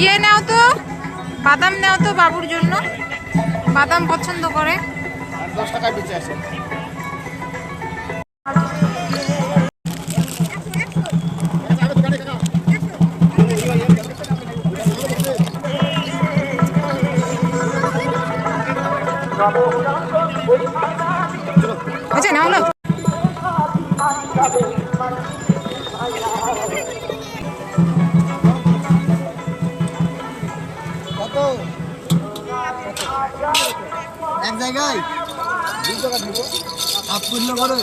ইয়ে নাও তো বাদাম নাও তো বাবুর জন্য। বাদাম পছন্দ করে। হয়েছে কত? এক জায়গায়? দুই টাকা দিব করে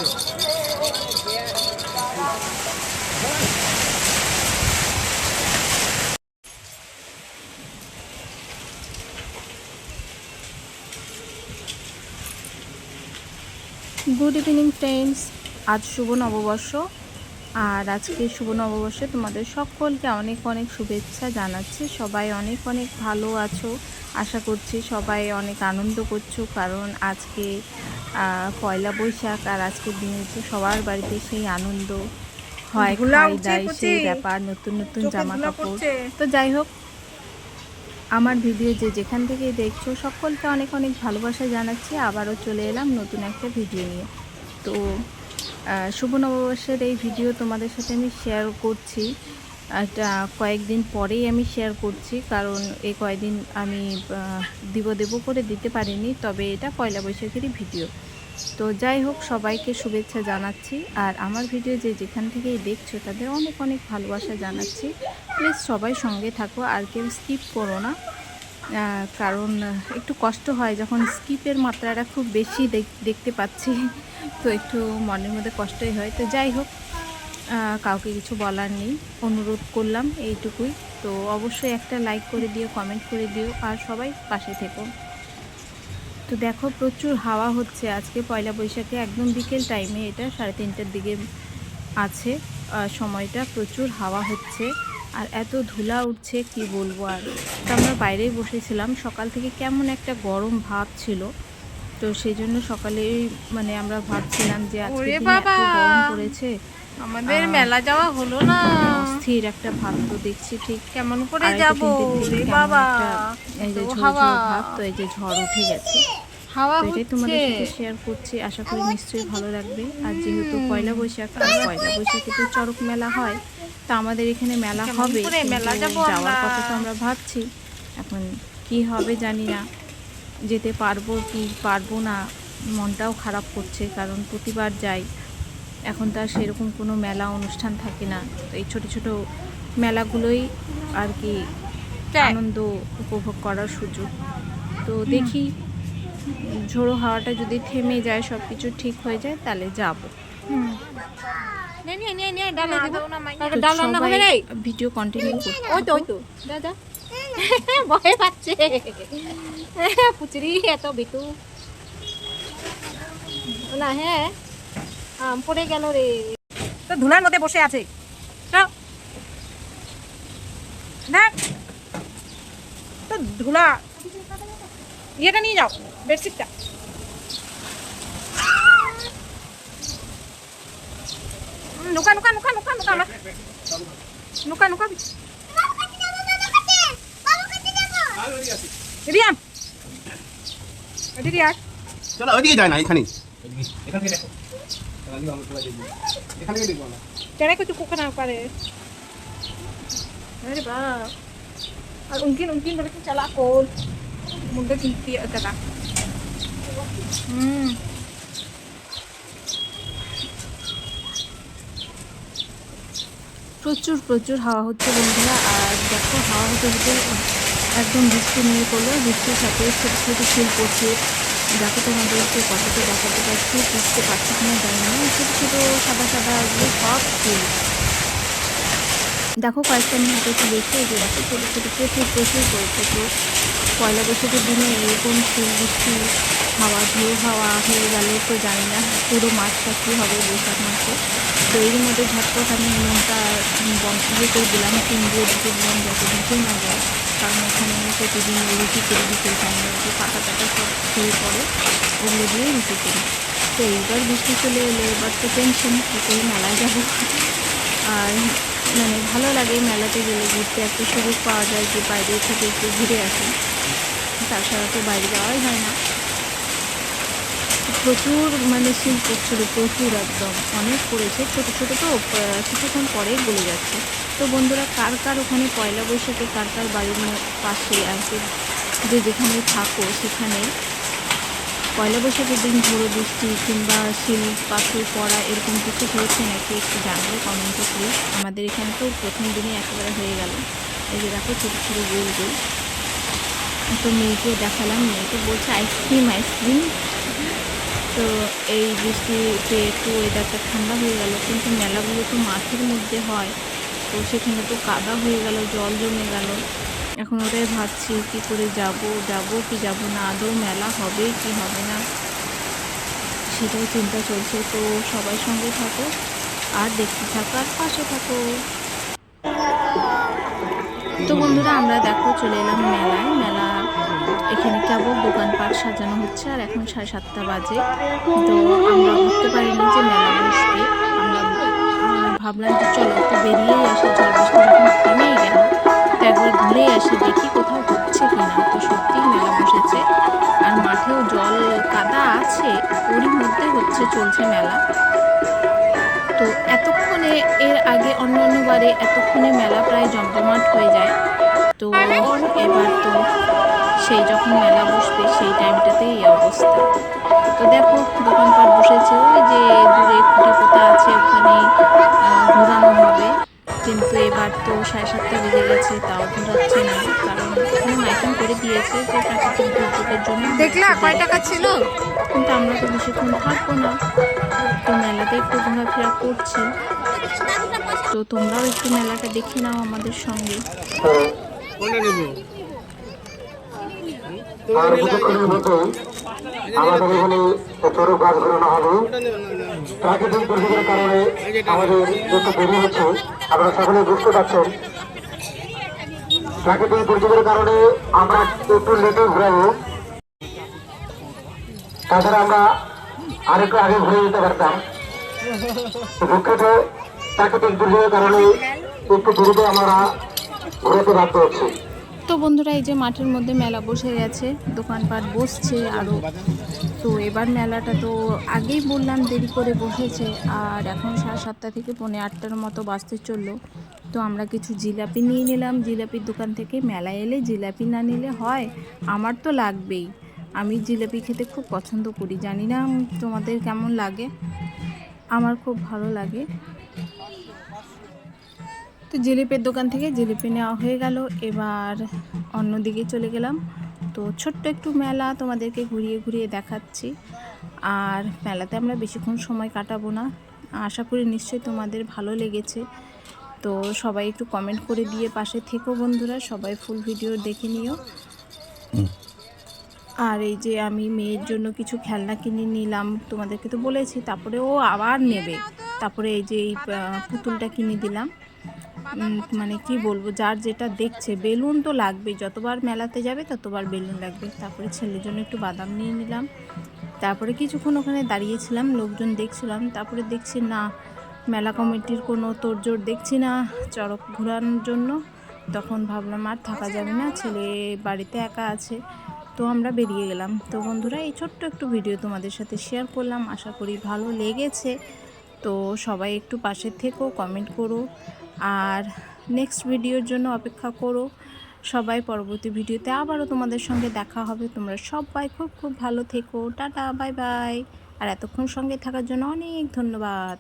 গুড ইভিনিং ফ্রেন্ডস আজ শুভ নববর্ষ। আর আজকে শুভ নববর্ষে তোমাদের সকলকে অনেক অনেক শুভেচ্ছা জানাচ্ছি। সবাই অনেক অনেক ভালো আছো আশা করছি সবাই অনেক আনন্দ করছ কারণ আজকে পয়লা বৈশাখ আর আজকের দিনে তো সবার বাড়িতে সেই আনন্দ হয় খাই সেই ব্যাপার নতুন নতুন জামা কাপড় তো যাই হোক আমার ভিডিও যে যেখান থেকে দেখছ সকলকে অনেক অনেক ভালোবাসা জানাচ্ছি। আবারও চলে এলাম নতুন একটা ভিডিও নিয়ে। তো শুভ নববর্ষের এই ভিডিও তোমাদের সাথে আমি শেয়ার করছি। একটা কয়েকদিন পরেই আমি শেয়ার করছি, কারণ এই কয়েকদিন আমি দিব দেব করে দিতে পারিনি, তবে এটা পয়লা বৈশাখেরই ভিডিও। তো যাই হোক, সবাইকে শুভেচ্ছা জানাচ্ছি, আর আমার ভিডিও যে যেখান থেকেই দেখছ, তাদের অনেক অনেক ভালোবাসা জানাচ্ছি। প্লিজ সবাই সঙ্গে থাকো, আর কেউ স্কিপ করো না। কারণ একটু কষ্ট হয় যখন স্কিপের মাত্রাটা খুব বেশি দেখ- দেখতে পাচ্ছি। তো একটু মনের মধ্যে কষ্টই হয়। তো যাই হোক কাউকে কিছু বলার নেই। অনুরোধ করলাম এইটুকুই। তো অবশ্যই একটা লাইক করে দিও কমেন্ট করে দিও, আর সবাই পাশে থেকো। তো দেখো, প্রচুর হাওয়া হচ্ছে আজকে। পয়লা বৈশাখে একদম বিকেল টাইমে এটা সাড়ে তিনটার দিকে আছে। সময়টা প্রচুর হাওয়া হচ্ছে। আর এত ধুলা উঠছে কি বলব আর? তো আমরা বাইরেই বসেছিলাম। সকাল থেকে কেমন একটা গরম ভাব ছিল। তো সেই জন্য সকালেই মানে আমরা ভাবছিলাম যে আজকে! গরম পড়েছে। আমাদের মেলা যাওয়া হলো না। অস্থির একটা ভাব তো দেখছি ঠিক। কেমন করে যাব? রে বাবা! এই যে হাওয়া। ভাব তো এই যে ঝড় উঠে গেছে। হাওয়া এটাই হচ্ছে। তোমাদের সাথে শেয়ার করছি। আশা করি নিশ্চয়ই ভালো লাগবে। আর যেহেতু পয়লা বৈশাখ আর পয়লা বৈশাখে তো চরক মেলা হয়। তা আমাদের এখানে মেলা হবে মেলা যাওয়ার কথা তো আমরা ভাবছি। এখন কি হবে জানি না। যেতে পারব কি পারব না মনটাও খারাপ করছে কারণ প্রতিবার যাই। এখন তো আর সেরকম কোনো মেলা অনুষ্ঠান থাকে না। তো এই ছোট ছোট মেলাগুলোই আর কি আনন্দ উপভোগ করার সুযোগ। তো দেখি ঝোড়ো হাওয়াটা যদি থেমে যায় সব কিছু ঠিক হয়ে যায় তাহলে যাব। নে নে নে নে ভিডিও কন্টিনিউ ওই তো ওই তো। দাদা ভয় পাচ্ছে। পুচরি এত বিটু না হ্যাঁ আম পড়ে গেল রে। তো ধুলার মধ্যে বসে আছে। দেখ। তো ধুলা। ইয়েটা নিয়ে যাও বেডশিটটা। উম, নুকা নুকা নুকা নুকা নুকা আমার নুকা নুকা রিয়াম রিয়া চলো ওইদিকে যায় না এখানেই এখান থেকে দেখো এখান থেকে দেখবো না तेरे को चुप करना पड़े अरे बा और उनकी उनकी बोले कि चला कोल मुंडे गिनती है প্রচুর প্রচুর হাওয়া হচ্ছে বন্ধুরা। আর দেখো, হাওয়া হতে হতে একদম বৃষ্টি নিয়ে পড়ল। বৃষ্টির সাথে ছোটো ছোটো ফুল পড়ছে। দেখো তোমাদেরকে কতটা দেখাতে পারছি বুঝতে পারছি কিনা জানি না। ছোটো ছোটো সাদা সাদা এগুলো সব ফুল দেখো কয়েকটা আমি হাতে একটু দেখে এই যে দেখো, ছোটো ছোটো প্রচুর প্রচুর পড়েছে। তো পয়লা বৈশাখের দিনে এরকম ফুল বৃষ্টি হাওয়া ঝোড়ো হাওয়া হয়ে গেলে তো জানি না পুরো মাসটা কী হবে বৈশাখ মাসে। তো এর মধ্যে ঝটপট আমি নুনটা বন্ধ করে দিলাম তিন দিয়ে দিতে দিলাম যাতে দিতে না যায়। কারণ এখানে প্রতিদিন রুটি করে, বিকেল টাইমে যে পাতা টাটা সব খেয়ে পড়ে ওগুলো দিয়ে রুটি করি। তো এইবার বৃষ্টি চলে এলে এবার তো টেনশন কী মেলায় যাব। আর মানে ভালো লাগে মেলাতে গেলে ঘুরতে একটা সুযোগ পাওয়া যায় যে বাইরে থেকে একটু ঘুরে আসি। তাছাড়া তো বাইরে যাওয়াই হয় না। প্রচুর মানে শিল পড়ছিল প্রচুর একদম। অনেক পড়েছে ছোটো ছোটো তো কিছুক্ষণ পরেই গলে যাচ্ছে। তো বন্ধুরা, কার কার ওখানে পয়লা বৈশাখে, কার কার বাড়ির পাশে আর কি যে যেখানে থাকো, সেখানে পয়লা বৈশাখের দিন ঝোড়ো বৃষ্টি কিংবা শিল, পাথর, পড়া এরকম কিছু হয়েছে নাকি একটু জানলে কমেন্টে প্লিজ আমাদের এখানে তো প্রথম দিনে একেবারে হয়ে গেল। এই যে দেখো, ছোটো ছোটো গোল গোল। তো মেয়েকে দেখালাম, মেয়েকে বলছে আইসক্রিম আইসক্রিম তো এই বৃষ্টিতে একটু ওয়েদারটা ঠান্ডা হয়ে গেল, কিন্তু মেলাগুলো তো মাঠের মধ্যে হয়, তো সেখানে তো কাদা হয়ে গেল, জল জমে গেল। এখন ওটাই ভাবছি কি করে যাব যাব কি যাব না, আদৌ মেলা হবে কি হবে না, সেটাই চিন্তা চলছে। তো সবাই সঙ্গে থাকো, আর দেখতে থাকো, আর পাশে থাকো। তো বন্ধুরা, আমরা দেখো চলে এলাম মেলায়। মেলা এখানে কেবল দোকানপাট সাজানো হচ্ছে আর এখন সাড়ে সাতটা বাজে। তো আমরা ভাবতে পারিনি যে মেলা বসবে আমরা ভাবলাম যে চলো একটু বেরিয়েই আসি ঝড় বৃষ্টি যখন থেমেই গেল, তো একবার ঘুরে আসি, দেখি কোথাও হচ্ছে কি না। তো সত্যিই মেলা বসেছে। আর মাঠেও জল কাদা আছে, ওরই মধ্যে হচ্ছে, চলছে মেলা। তো এতক্ষণে এর আগে অন্য অন্য বারে এতক্ষণে মেলা প্রায় জমজমাট হয়ে যায়। তো এবার তো সেই যখন মেলা বসবে সেই টাইমটাতে এই অবস্থা। তো দেখো দোকানপাট বসেছে ওই যে দূরে খুঁটি পোতা আছে ওখানে ঘোরানো হবে। কিন্তু এবার তো সাড়ে সাতটা বেজে গেছে তাও ঘোরাচ্ছে না কারণ ওখানে মাইকিং করে দিয়েছে যে প্রাকৃতিক দুর্যোগের জন্য। দেখলা কয় টাকা ছিল? কিন্তু আমরা তো বেশিক্ষণ থাকব না। তো মেলাতে একটু ঘোরাফেরা করছি। তো তোমরাও একটু মেলাটা দেখে নাও আমাদের সঙ্গে। কোনটা নেব? আর কিছুক্ষণের মধ্যেই আমাদের এখানে চড়ক গাছ ঘোরানো হবে প্রাকৃতিক দুর্যোগের কারণে আমাদের একটু দেরি হচ্ছে আপনারা সকলে বুঝতে পারছেন। প্রাকৃতিক দুর্যোগের কারণে আমরা একটু লেটে ঘুরাবো। তাছাড়া আমরা আরেকটু আগে ঘুরে যেতে পারতাম। দুঃখিত প্রাকৃতিক দুর্যোগের কারণে একটু দেরিতে আমরা ঘুরতে বাধ্য হচ্ছি। তো বন্ধুরা, এই যে মাঠের মধ্যে মেলা বসে গেছে, দোকানপাট বসছে আরও তো এবার মেলাটা তো আগেই বললাম দেরি করে বসেছে, আর এখন সাড়ে সাতটা থেকে পৌনে আটটার মতো বাজতে চলল। তো আমরা কিছু জিলাপি নিয়ে নিলাম। জিলাপির দোকান থেকে মেলা এলে জিলাপি না নিলে হয়, আমার তো লাগবেই। আমি জিলাপি খেতে খুব পছন্দ করি, জানি না তোমাদের কেমন লাগে? আমার খুব ভালো লাগে। তো জিলিপের দোকান থেকে জিলিপি নেওয়া হয়ে গেল। এবার অন্যদিকে চলে গেলাম। তো ছোট্ট একটু মেলা তোমাদেরকে ঘুরিয়ে ঘুরিয়ে দেখাচ্ছি। আর মেলাতে আমরা বেশিক্ষণ সময় কাটাবো না। আশা করি নিশ্চয়ই তোমাদের ভালো লেগেছে। তো সবাই একটু কমেন্ট করে দিয়ে পাশে থেকো বন্ধুরা। সবাই ফুল ভিডিও দেখে নিও। আর এই যে আমি মেয়ের জন্য কিছু খেলনা কিনে নিলাম তোমাদেরকে তো বলেছি। তারপরে ও আবার নেবে। তারপরে এই যে এই পুতুলটা কিনে দিলাম। মানে কি বলব, যার যেটা দেখছে, বেলুন তো লাগবেই, যতবার মেলাতে যাবে ততবার বেলুন লাগবে। তারপরে ছেলের জন্য একটু বাদাম নিয়ে নিলাম। তারপরে কিছুক্ষণ ওখানে দাঁড়িয়েছিলাম, লোকজন দেখছিলাম, তারপরে দেখছি না, মেলা কমিটির কোনো তোড়জোড় দেখছি না, চড়ক ঘোরানোর জন্য। তখন ভাবলাম, আর থাকা যাবে না, ছেলে বাড়িতে একা আছে। তো আমরা বেরিয়ে গেলাম। তো বন্ধুরা, এই ছোট্ট একটু ভিডিও তোমাদের সাথে শেয়ার করলাম। আশা করি ভালো লেগেছে। তো সবাই একটু পাশে থেকো কমেন্ট করো। আর নেক্সট ভিডিওর জন্য অপেক্ষা করো। সবাই পরবর্তী ভিডিওতে আবারও তোমাদের সঙ্গে দেখা হবে। তোমরা সবাই খুব খুব ভালো থেকো। টাটা বাই বাই আর এতক্ষণ সঙ্গে থাকার জন্য অনেক ধন্যবাদ।